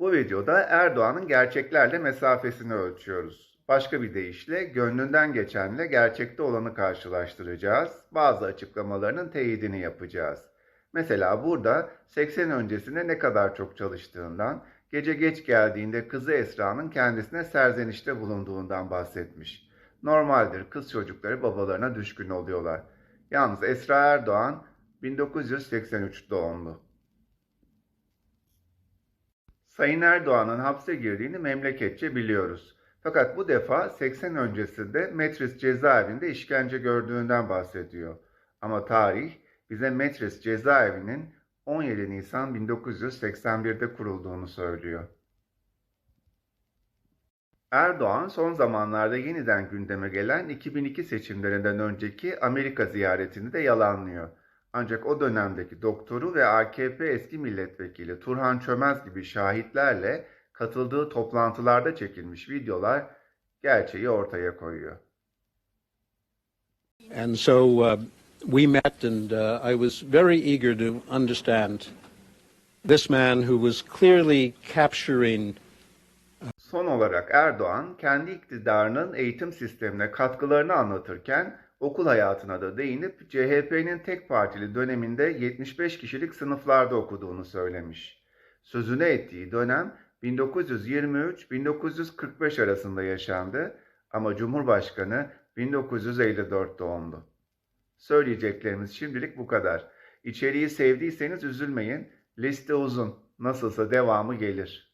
Bu videoda Erdoğan'ın gerçeklerle mesafesini ölçüyoruz. Başka bir deyişle gönlünden geçenle gerçekte olanı karşılaştıracağız. Bazı açıklamalarının teyidini yapacağız. Mesela burada 80 öncesinde ne kadar çok çalıştığından, gece geç geldiğinde kızı Esra'nın kendisine serzenişte bulunduğundan bahsetmiş. Normaldir kız çocukları babalarına düşkün oluyorlar. Yalnız Esra Erdoğan 1983 doğumlu. Sayın Erdoğan'ın hapse girdiğini memleketçe biliyoruz. Fakat bu defa 80 öncesinde Metris cezaevinde işkence gördüğünden bahsediyor. Ama tarih bize Metris cezaevinin 17 Nisan 1981'de kurulduğunu söylüyor. Erdoğan son zamanlarda yeniden gündeme gelen 2002 seçimlerinden önceki Amerika ziyaretini de yalanlıyor. Ancak o dönemdeki doktoru ve AKP eski milletvekili Turhan Çömez gibi şahitlerle katıldığı toplantılarda çekilmiş videolar gerçeği ortaya koyuyor. And so uh, we met, and uh, I was very eager to understand this man who was clearly capturing Son olarak Erdoğan kendi iktidarının eğitim sistemine katkılarını anlatırken okul hayatına da değinip CHP'nin tek partili döneminde 75 kişilik sınıflarda okuduğunu söylemiş. Sözünü ettiği dönem 1923-1945 arasında yaşandı ama Cumhurbaşkanı 1954 doğumlu. Söyleyeceklerimiz şimdilik bu kadar. İçeriği sevdiyseniz üzülmeyin. Liste uzun. Nasılsa devamı gelir.